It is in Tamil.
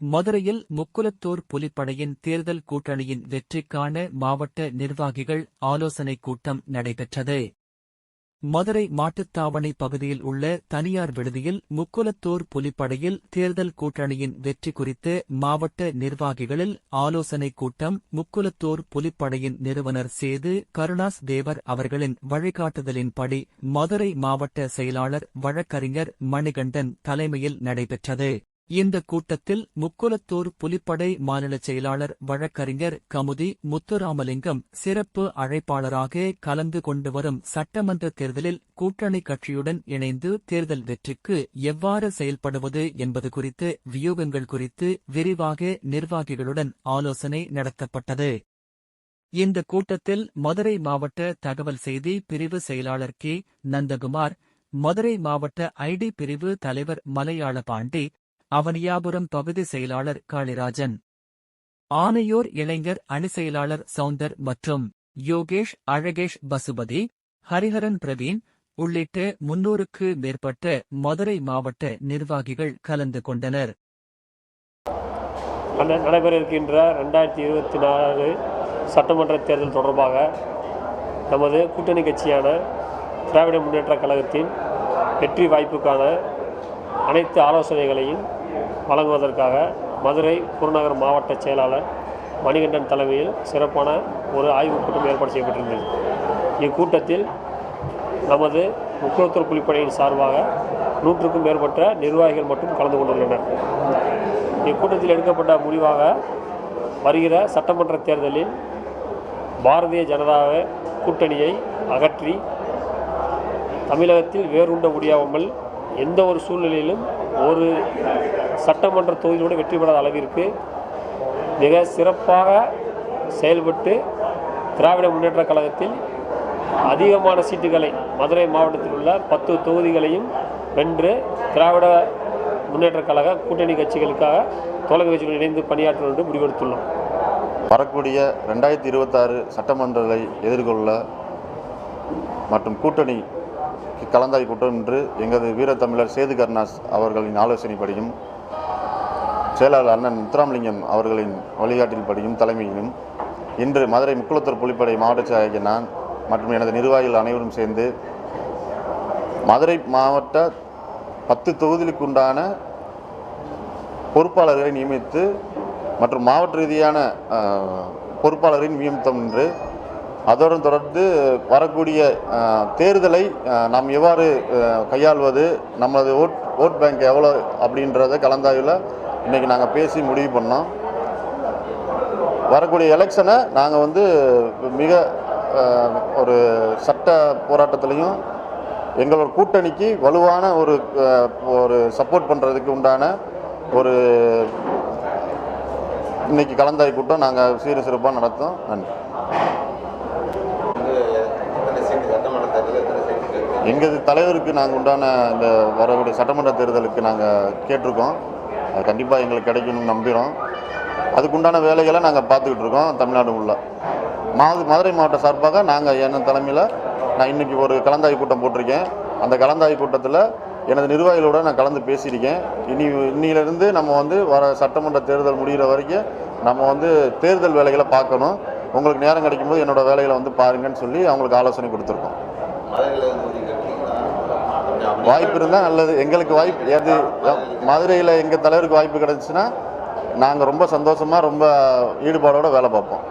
மதுரையில் முக்குலத்தூர் புலிப்படையின் தேர்தல் கூட்டணியின் வெற்றிக்கான மாவட்ட நிர்வாகிகள் ஆலோசனைக் கூட்டம் நடைபெற்றது. மதுரை மாட்டுத்தாவணை பகுதியில் உள்ள தனியார் விடுதியில் முக்குலத்தூர் புலிப்படையில் தேர்தல் கூட்டணியின் வெற்றி குறித்து மாவட்ட நிர்வாகிகளில் ஆலோசனைக் கூட்டம் முக்குலத்தூர் புலிப்படையின் நிறுவனர் சேது கருணாஸ் தேவர் அவர்களின் வழிகாட்டுதலின்படி மதுரை மாவட்ட செயலாளர் வழக்கறிஞர் மணிகண்டன் தலைமையில் நடைபெற்றது. இந்த கூட்டத்தில் முக்குலத்தூர் புலிப்படை மாநில செயலாளர் வழக்கறிஞர் கமுதி முத்துராமலிங்கம் சிறப்பு அழைப்பாளராக கலந்து கொண்டு வரும் சட்டமன்ற தேர்தலில் கூட்டணி கட்சியுடன் இணைந்து தேர்தல் வெற்றிக்கு எவ்வாறு செயல்படுவது என்பது குறித்து வியூகங்கள் குறித்து விரிவாக நிர்வாகிகளுடன் ஆலோசனை நடத்தப்பட்டது. இந்த கூட்டத்தில் மதுரை மாவட்ட தகவல் செய்தி பிரிவு செயலாளர் கே. நந்தகுமார் மதுரை மாவட்ட ஐடி பிரிவு தலைவர் மலையாள பாண்டி அவனியாபுரம் பகுதி செயலாளர் காளிராஜன். ஆனையோர் இளைஞர் அணி செயலாளர் சவுந்தர் மற்றும் யோகேஷ் அழகேஷ் பசுபதி ஹரிஹரன் பிரவீன் உள்ளிட்ட முன்னூறுக்கு மேற்பட்ட மதுரை மாவட்ட நிர்வாகிகள் கலந்து கொண்டனர். நடைபெற இருக்கின்ற ரெண்டாயிரத்தி இருபத்தி நாலு சட்டமன்ற தேர்தல் தொடர்பாக நமது கூட்டணி கட்சியான திராவிட முன்னேற்றக் கழகத்தின் வெற்றி வாய்ப்புக்கான அனைத்து ஆலோசனைகளையும் வழங்குவதற்காக மதுரை புறநகர் மாவட்ட செயலாளர் மணிகண்டன் தலைமையில் சிறப்பான ஒரு ஆய்வுக் கூட்டம் ஏற்பாடு செய்யப்பட்டிருந்தது. இக்கூட்டத்தில் நமது முக்கியத்துவ புலிப்படையின் சார்பாக நூற்றுக்கும் மேற்பட்ட நிர்வாகிகள் மட்டும் கலந்து கொண்டுள்ளனர். இக்கூட்டத்தில் எடுக்கப்பட்ட முடிவாக வருகிற சட்டமன்ற தேர்தலில் பாரதிய ஜனதா கூட்டணியை அகற்றி தமிழகத்தில் வேறுண்ட முடியாமல் எந்த ஒரு சூழ்நிலையிலும் ஒரு சட்டமன்ற தொகுதியோடு வெற்றி பெறாத அளவிற்கு மிக சிறப்பாக செயல்பட்டு திராவிட முன்னேற்றக் கழகத்தில் அதிகமான சீட்டுகளை மதுரை மாவட்டத்தில் உள்ள பத்து தொகுதிகளையும் வென்று திராவிட முன்னேற்ற கழக கூட்டணி கட்சிகளுக்காக தோழக கட்சிகள் இணைந்து பணியாற்றும் என்று முடிவெடுத்துள்ளோம். வரக்கூடிய ரெண்டாயிரத்தி இருபத்தாறு சட்டமன்றங்களை எதிர்கொள்ள மற்றும் கூட்டணி கலந்தாய் கூட்டம் இன்று எங்களது வீரத்தமிழர் சேது கருணாஸ் அவர்களின் ஆலோசனைப்படியும் செயலாளர் அண்ணன் முத்துராமலிங்கம் அவர்களின் வழிகாட்டின்படியும் தலைமையிலும் இன்று மதுரை முக்குளத்தூர் புலிப்படை மாவட்ட செயலாளர் நான் மற்றும் எனது நிர்வாகிகள் அனைவரும் சேர்ந்து மதுரை மாவட்ட பத்து தொகுதிகளுக்கு உண்டான பொறுப்பாளர்களை நியமித்து மற்றும் மாவட்ட ரீதியான பொறுப்பாளரின் நியமித்தம் என்று அதோடு தொடர்ந்து வரக்கூடிய தேர்தலை நாம் எவ்வாறு கையாள்வது நமது ஓட் ஓட் பேங்க் எவ்வளோ அப்படின்றத கலந்தாய்வில் இன்றைக்கி நாங்கள் பேசி முடிவு பண்ணோம். வரக்கூடிய எலெக்ஷனை நாங்கள் வந்து மிக ஒரு சட்ட போராட்டத்துலேயும் எங்களோட கூட்டணிக்கு வலுவான ஒரு ஒரு சப்போர்ட் பண்ணுறதுக்கு உண்டான ஒரு இன்னைக்கு கலந்தாய் கூட்டம் நாங்கள் சீர சிறப்பாக நடத்தோம். நன்றி எத்தனை சீட்டு சட்டமன்ற தேர்தல் எத்தனை சீட்டு எங்கள் தலைவருக்கு நாங்கள் உண்டான இந்த வரக்கூடிய சட்டமன்ற தேர்தலுக்கு நாங்கள் கேட்டிருக்கோம். அது கண்டிப்பாக எங்களுக்கு கிடைக்கணும்னு நம்புகிறோம் அதுக்குண்டான வேலைகளை நாங்கள் பார்த்துக்கிட்டு இருக்கோம் தமிழ்நாடு உள்ள மாது மதுரை மாவட்ட சார்பாக நாங்கள் என் தலைமையில் நான் இன்னைக்கு ஒரு கலந்தாய்வு கூட்டம் போட்டிருக்கேன். அந்த கலந்தாய்வு கூட்டத்தில் எனது நிர்வாகிகளோட நான் கலந்து பேசியிருக்கேன். இனி இன்னிலிருந்து நம்ம வந்து வர சட்டமன்ற தேர்தல் முடிகிற வரைக்கும் நம்ம வந்து தேர்தல் வேலைகளை பார்க்கணும். உங்களுக்கு நேரம் கிடைக்கும்போது என்னோட வேலைகளை வந்து பாருங்கன்னு சொல்லி அவங்களுக்கு ஆலோசனை கொடுத்துருக்கோம். வாய்ப்பு இருந்தால் நல்லது. எங்களுக்கு வாய்ப்பு எது மதுரையில் எங்கள் தலைவருக்கு வாய்ப்பு கிடைச்சுன்னா நாங்கள் ரொம்ப சந்தோஷமாக ரொம்ப ஈடுபாடோடு வேலை பார்ப்போம்.